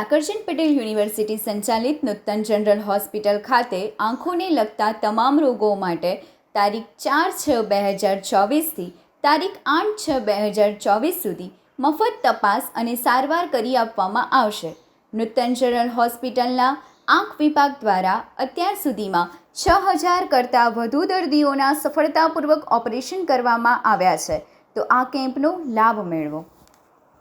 Sakarchand Patel university સંચાલિત નૂતન general hospital ખાતે આંખોને લગતા તમામ રોગો માટે તારીખ ચાર છ બે હજાર ચોવીસથી તારીખ આઠ છ બે હજાર ચોવીસ સુધી મફત તપાસ અને સારવાર કરી આપવામાં આવશે. નૂતન જનરલ હોસ્પિટલના આંખ વિભાગ દ્વારા અત્યાર સુધીમાં છ હજાર કરતાં વધુ દર્દીઓના સફળતાપૂર્વક ઓપરેશન કરવામાં આવ્યા છે. તો આ કેમ્પનો લાભ મેળવો.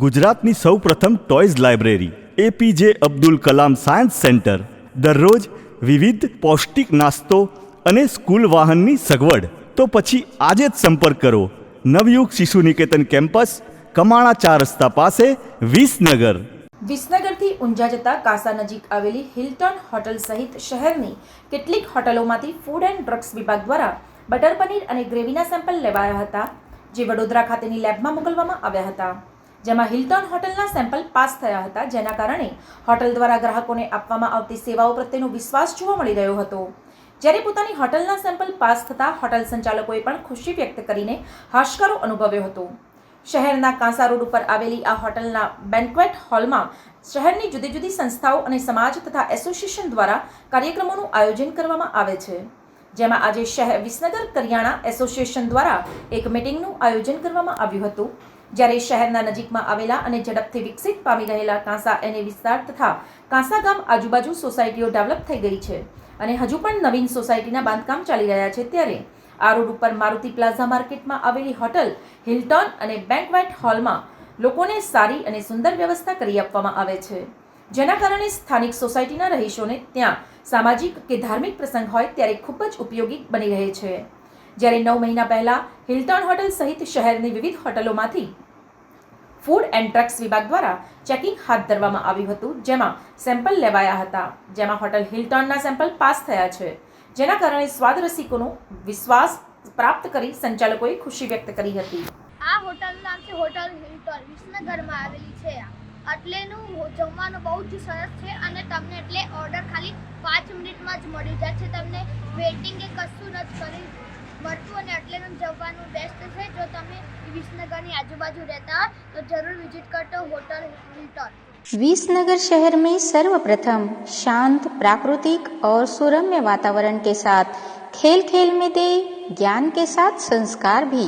ગુજરાતની સૌપ્રથમ toys library APJ Abdul Kalam science centre, દરરોજ વિવિધ પૌષ્ટિક નાસ્તો અને સ્કૂલ વાહનની સગવડ. તો પછી આજે જ સંપર્ક કરો. નવયુગ શિશુ નિકેતન કેમ્પસ, કમાણા ચાર રસ્તા પાસે, વિસનગર. વિસનગરથી ઊંઝા જતા કાસા નજીક આવેલી હિલ્ટન હોટલ સહિત શહેરની કેટલીક હોટલોમાંથી ફૂડ એન્ડ ડ્રગ્સ વિભાગ દ્વારા બટર પનીર અને ગ્રેવીના સેમ્પલ લેવાયા હતા, જે વડોદરા ખાતેની લેબમાં મોકલવામાં આવ્યા હતા. જેમાં હિલ્ટન હોટલના સેમ્પલ પાસ થયા હતા, જેના કારણે હોટલ દ્વારા ગ્રાહકોને આપવામાં આવતી સેવાઓ પ્રત્યેનો વિશ્વાસ જોવા મળી રહ્યો હતો. જ્યારે પોતાની હોટલના સેમ્પલ પાસ થતાં હોટલ સંચાલકોએ પણ ખુશી વ્યક્ત કરીને હાશકારો અનુભવ્યો હતો. શહેરના કાંસા રોડ ઉપર આવેલી આ હોટલના બેન્ક્વેટ હોલમાં શહેરની જુદી જુદી સંસ્થાઓ અને સમાજ તથા એસોસિએશન દ્વારા કાર્યક્રમોનું આયોજન કરવામાં આવે છે. જેમાં આજે શહેર વિસનગર કરિયાણા એસોસિએશન દ્વારા એક મિટિંગનું આયોજન કરવામાં આવ્યું હતું. જ્યારે શહેરના નજીકમાં આવેલા અને ઝડપથી વિકસિત પામી રહેલા કાંસા એને વિસ્તાર તથા કાંસા ગામ આજુબાજુ સોસાયટીઓ ડેવલપ થઈ ગઈ છે અને હજુ પણ નવીન સોસાયટીના બાંધકામ ચાલી રહ્યા છે ત્યારે આ રોડ ઉપર મારુતિ પ્લાઝા માર્કેટમાં આવેલી હોટલ, હિલ્ટોન અને બેન્કવેટ હોલમાં લોકોને સારી અને સુંદર વ્યવસ્થા કરી આપવામાં આવે છે. જેના કારણે સ્થાનિક સોસાયટીના રહીશોને ત્યાં સામાજિક કે ધાર્મિક પ્રસંગ હોય ત્યારે ખૂબ જ ઉપયોગી બની રહે છે. જ્યારે નવ મહિના પહેલાં હિલ્ટન હોટલ સહિત શહેરની વિવિધ હોટલોમાંથી ફૂડ એન્ડ ડ્રગ્સ વિભાગ દ્વારા ચેકિંગ હાથ ધરવામાં આવ્યું હતું, જેમાં સેમ્પલ લેવાયા હતા. જેમાં હોટલ હિલ્ટોનના સેમ્પલ પાસ થયા છે. જેના કારણે સ્વાદ રસિકોનો વિશ્વાસ પ્રાપ્ત કરી સંચાલકોએ ખુશી વ્યક્ત કરી હતી. આ હોટલનું નામ છે હોટલ હિલ્ટન, વિસનગરમાં આવેલી છે એટલેનું જમવાનું બહુ જ સરસ છે અને તમને એટલે ઓર્ડર ખાલી પાંચ મિનિટમાં જ મળી જાય છે તમને વેઇટિંગ કે કશું નથી કરી મળતું અને એટલેનું જમવાનું બેસ્ટ છે જો તમે વિસનગરની આજુબાજુ રહેતા હોય તો જરૂર વિઝિટ કરજો હોટલ હિલ્ટન विसनगर शहर में सर्वप्रथम शांत प्राकृतिक और सुरम्य वातावरण के साथ खेल खेल में दे ज्ञान के साथ संस्कार भी